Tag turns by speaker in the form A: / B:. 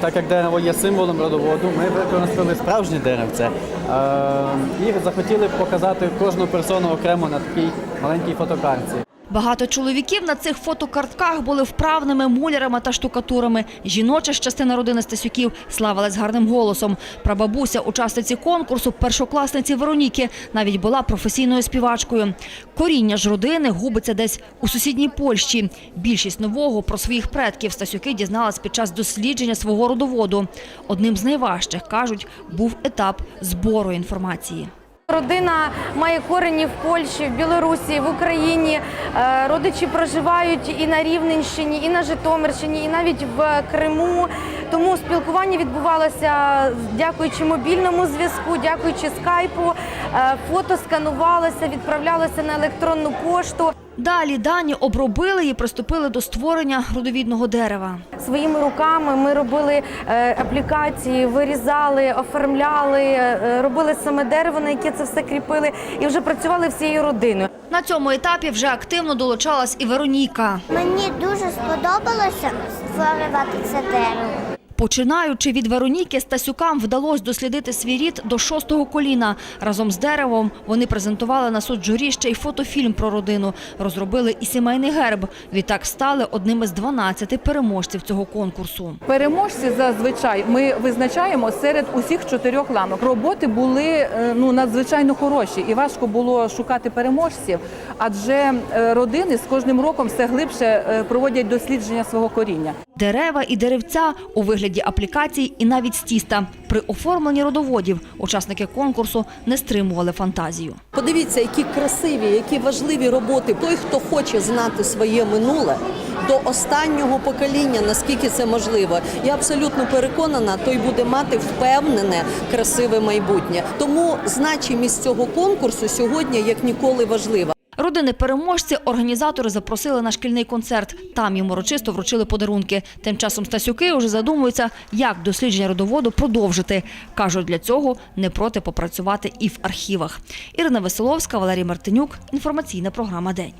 A: Так як дерево є символом родоводу, ми використали справжнє деревце е, і захотіли показати кожну персону окремо на такій маленькій фотокартці.
B: Багато чоловіків на цих фотокартках були вправними мулярами та штукатурами. Жіноча ж частина родини Стасюків славилась гарним голосом. Прабабуся, учасниці конкурсу, першокласниці Вероніки, навіть була професійною співачкою. Коріння ж родини губиться десь у сусідній Польщі. Більшість нового про своїх предків Стасюки дізналась під час дослідження свого родоводу. Одним з найважчих, кажуть, був етап збору інформації.
C: Родина має корені в Польщі, в Білорусі, в Україні. Е, Родичі проживають і на Рівненщині, і на Житомирщині, і навіть в Криму. Тому спілкування відбувалося дякуючи мобільному зв'язку, дякуючи скайпу. Е, Фото сканувалося, відправлялося на електронну пошту.
B: Далі дані обробили і приступили до створення родовідного дерева.
C: Своїми руками ми робили е, аплікації, вирізали, оформляли, е, робили саме дерево, на яке це все кріпили, і вже працювали всією родиною.
B: На цьому етапі вже активно долучалась і Вероніка.
D: Мені дуже сподобалося створювати це дерево.
B: Починаючи від Вероніки, Стасюкам вдалося дослідити свій рід до шостого коліна. Разом з деревом вони презентували на суд журі ще й фотофільм про родину. Розробили і сімейний герб. Відтак стали одним із 12 переможців цього конкурсу.
E: Переможці зазвичай ми визначаємо серед усіх чотирьох ланок. Роботи були е, ну надзвичайно хороші, і важко було шукати переможців, адже е, родини з кожним роком все глибше е, проводять дослідження свого коріння.
B: Дерева і деревця у вигляді аплікацій і навіть з тіста. При оформленні родоводів учасники конкурсу не стримували фантазію.
F: Подивіться, які красиві, які важливі роботи. Той, хто хоче знати своє минуле до останнього покоління, наскільки це можливо, я абсолютно переконана, той буде мати впевнене, красиве майбутнє. Тому значимість цього конкурсу сьогодні як ніколи важлива.
B: Родини переможці організатори запросили на шкільний концерт. Там їм урочисто вручили подарунки. Тим часом Стасюки вже задумуються, як дослідження родоводу продовжити. Кажуть, для цього не проти попрацювати і в архівах. Ірина Веселовська, Валерій Мартинюк. Інформаційна програма День.